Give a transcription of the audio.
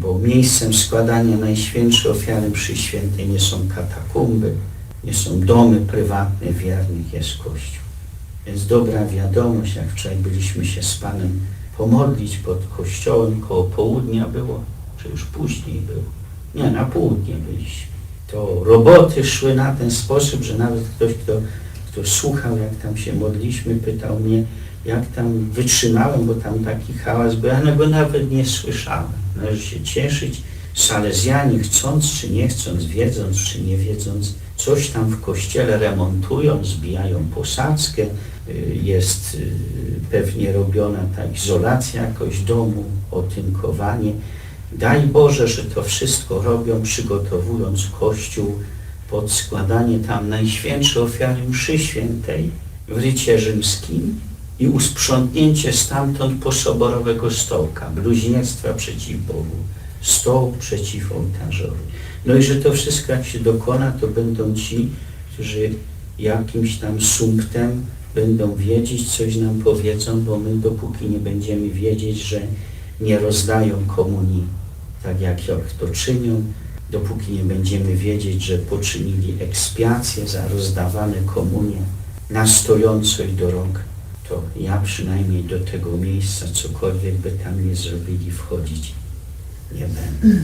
bo miejscem składania najświętszej ofiary mszy świętej nie są katakumby, nie są domy prywatne wiernych, jest Kościół. Więc dobra wiadomość, jak wczoraj byliśmy się z Panem pomodlić pod kościołem, koło południa było, czy już później było. Nie, na południe byliśmy. To roboty szły na ten sposób, że nawet ktoś, kto, kto słuchał, jak tam się modliśmy, pytał mnie, jak tam wytrzymałem, bo tam taki hałas był, ja go nawet nie słyszałem. Należy się cieszyć. Salezjanie chcąc czy nie chcąc, wiedząc czy nie wiedząc, coś tam w kościele remontują, zbijają posadzkę, y, jest y, pewnie robiona ta izolacja jakoś domu, otynkowanie. Daj Boże, że to wszystko robią, przygotowując Kościół pod składanie tam najświętszej ofiary mszy świętej w rycie rzymskim i usprzątnięcie stamtąd posoborowego stołka, bluźnierstwa przeciw Bogu, stołk przeciw ołtarzowi. No i że to wszystko jak się dokona, to będą ci, którzy jakimś tam sumptem będą wiedzieć, coś nam powiedzą, bo my dopóki nie będziemy wiedzieć, że nie rozdają komunii tak jak to czynią, dopóki nie będziemy wiedzieć, że poczynili ekspiację za rozdawane komunie na stojąco i do rąk, to ja przynajmniej do tego miejsca, cokolwiek by tam nie zrobili, wchodzić nie będę.